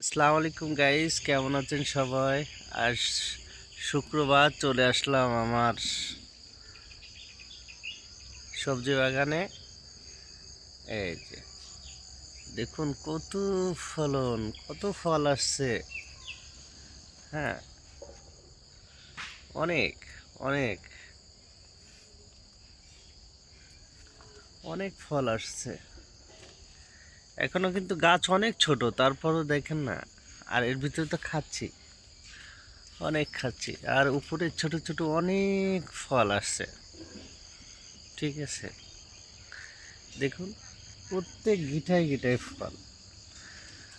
আসসালামু আলাইকুম গাইস কেমন আছেন সবাই? আজ শুক্রবার চলে আসলাম আমার সবজি বাগানে। এই যে, দেখুন কত ফলন, কত ফল আসছে। হ্যাঁ অনেক অনেক অনেক ফল আসছে। এখনও কিন্তু গাছ অনেক ছোট, তারপরও দেখেন না। আর এর ভিতরে তো খাচ্ছি। অনেক খাচ্ছি। আর উপরে ছোট ছোট অনেক ফল আসছে। ঠিক আছে। দেখুন, প্রত্যেক গিটায় গিটায় ফল।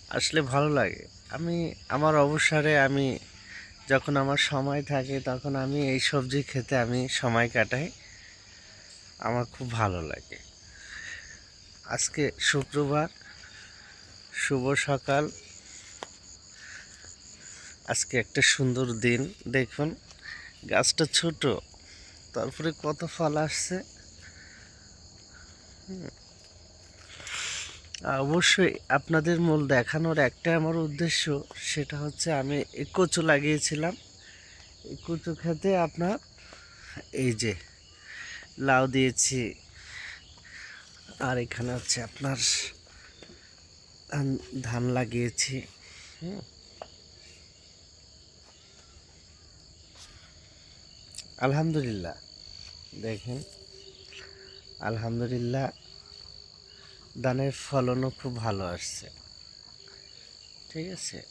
আসলে ভালো লাগে। আমি, আমার অবসরে আমি যখন আমার সময় থাকে, তখন আমি এই সবজি খেতে আমি সময় কাটাই। আমার খুব ভালো লাগে। আজকে শুক্রবার। শুভ সকাল। আজকে একটা সুন্দর দিন, দেখুন। গাছটা ছোট, তারপরে কত ফল আসছে। অবশ্যই আপনাদের মূল দেখানোর একটা আমার উদ্দেশ্য, সেটা হচ্ছে আমি কচু লাগিয়েছিলাম। কচু খেতে আপনার এই যে লাউ দিয়েছি। আর এখানে হচ্ছে আপনার ধান লাগিয়েছি। হুম। আলহামদুলিল্লাহ। দেখেন, আলহামদুলিল্লাহ ধানের ফলনও খুব ভালো আসছে। ঠিক আছে?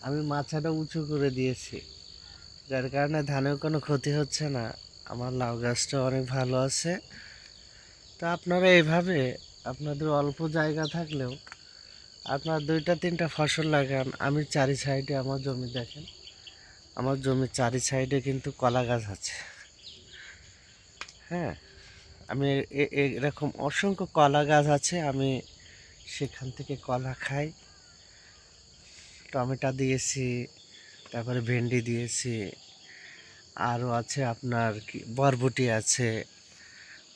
আমি মাচাটা উঁচু করে দিয়েছি। যার কারণে ধানেও কোনো ক্ষতি হচ্ছে না। আমার লাউ গাছটা অনেক ভালো আছে। তো আপনারা এইভাবে আপনাদের অল্প জায়গা থাকলেও আপনার দুইটা, তিনটা ফসল লাগান। আমি চারি সাইডে আমার জমি দেখেন। আমার জমির চারি সাইডে কিন্তু কলা গাছ আছে। হ্যাঁ আমি এরকম অসংখ্য কলা গাছ আছে, আমি সেখান থেকে কলা খাই। টমেটো দিয়েছি, তারপরে ভেন্ডি দিয়েছি। আরও আছে আপনার কি, বরবটি আছে।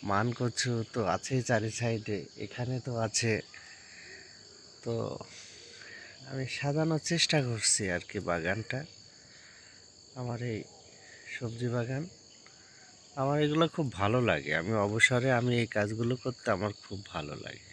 মান করছ তো আছে চারি সাইডে, এখানে তো আছে। তো আমি সাজানোর চেষ্টা করছি আর কি বাগানটা। আমার এই সবজি বাগান। আমার এগুলো খুব ভালো লাগে। আমি অবসরে আমি এই কাজগুলো করতে আমার খুব ভালো লাগে।